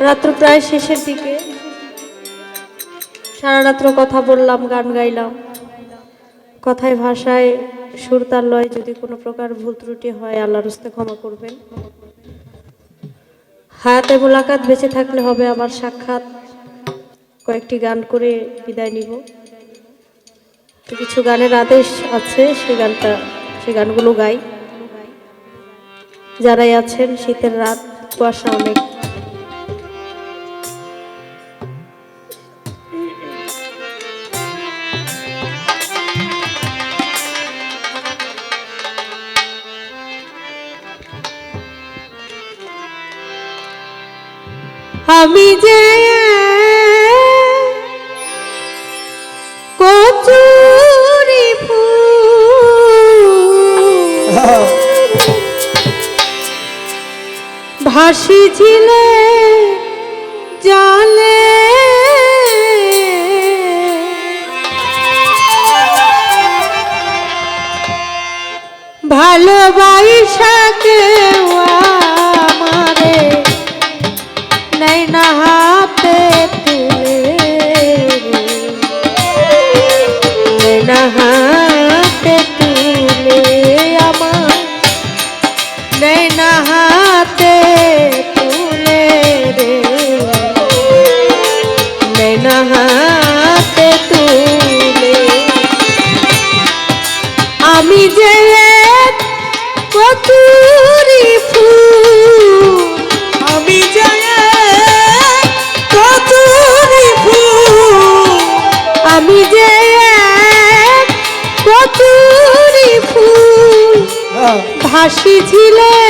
রাত্র প্রায় শেষের দিকে। সারা রাত্র কথা বললাম, গান গাইলাম। কথায়, ভাষায় সুর তার লয়, যদি কোনো প্রকার ভুল ত্রুটি হয়, আল্লাহর হস্তে ক্ষমা করবেন। হায়াতে মোলাকাত বেঁচে থাকলে হবে আমার সাক্ষাৎ। কয়েকটি গান করে বিদায় নিব। কিছু গানের আদেশ আছে, সেই গানটা, সেই গানগুলো গাই। যারাই আছেন, শীতের রাত, কুয়াশা অনেক। আমি যে কচুরি ভাসি ঝিলে জলে। ভালোবাসা ভাসি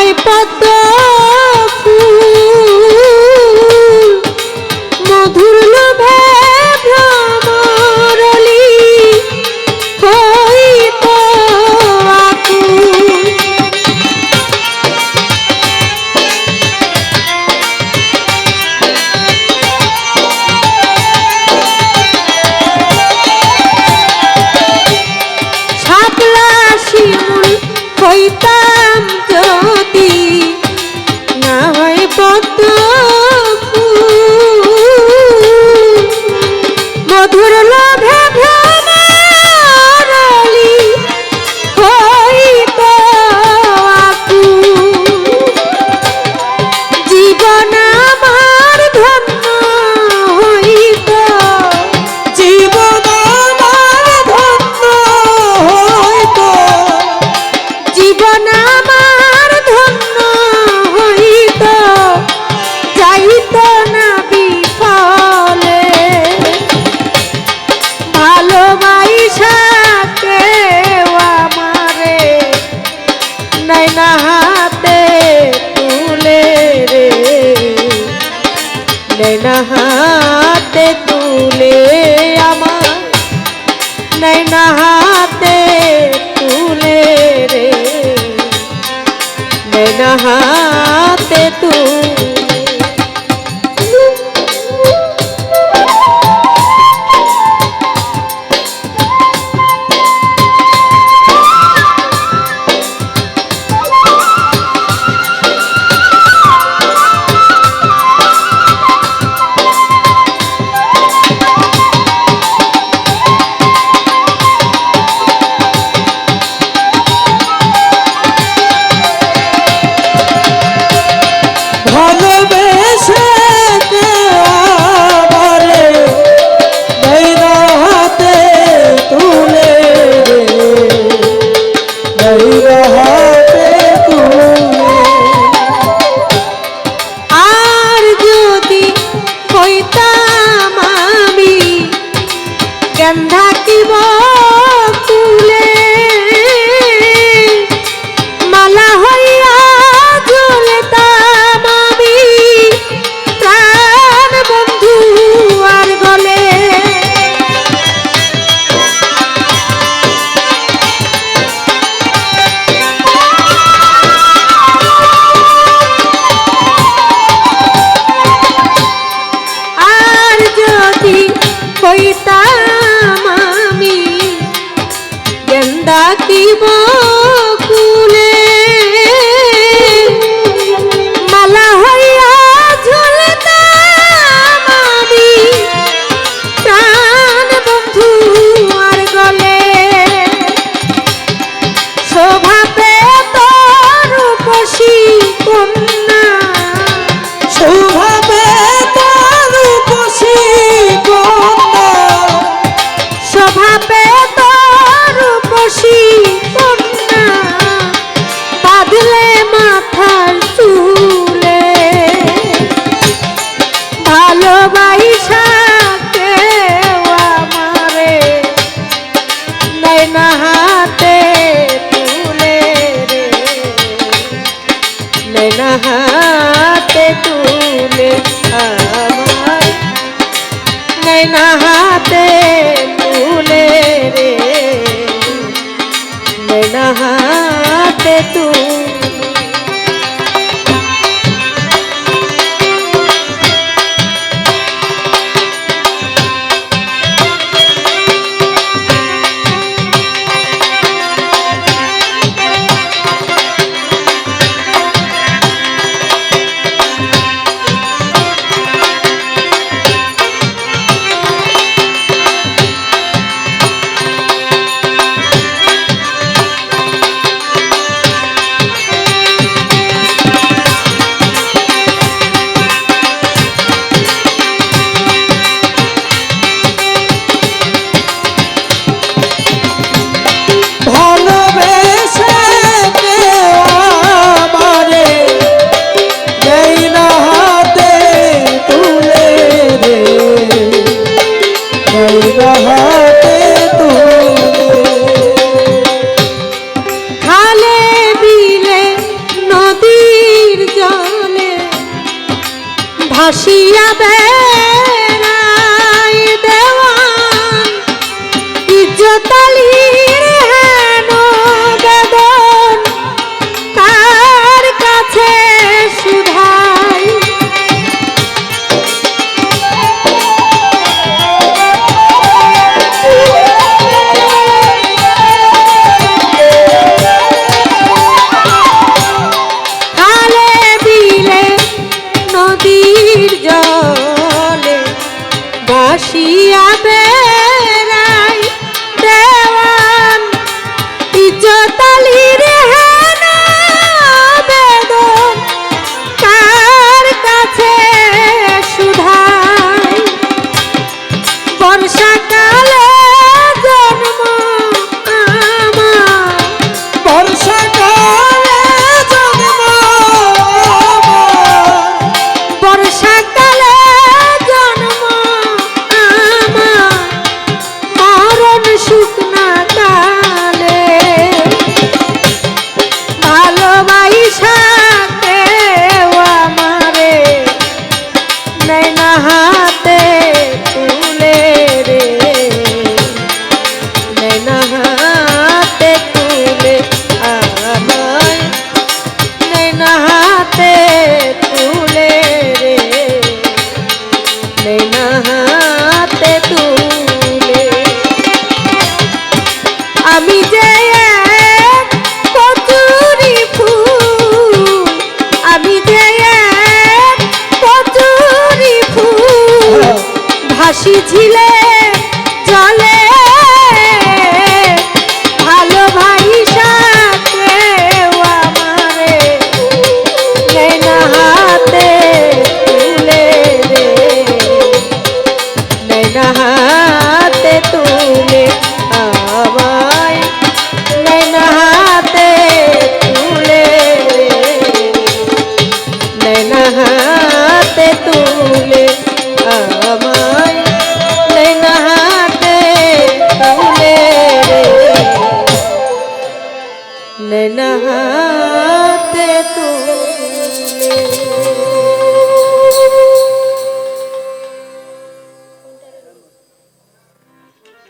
হয় পদ্ম মধুর লোভে ভ্রমরলি হইত শাপলা শিমুল হইতাম ahorita বাঁধলে মাথার চুলে। ভালোবাসা কেউ আমারে নাই না তুলে রে। নাই না তুলে রে। নাই না রহা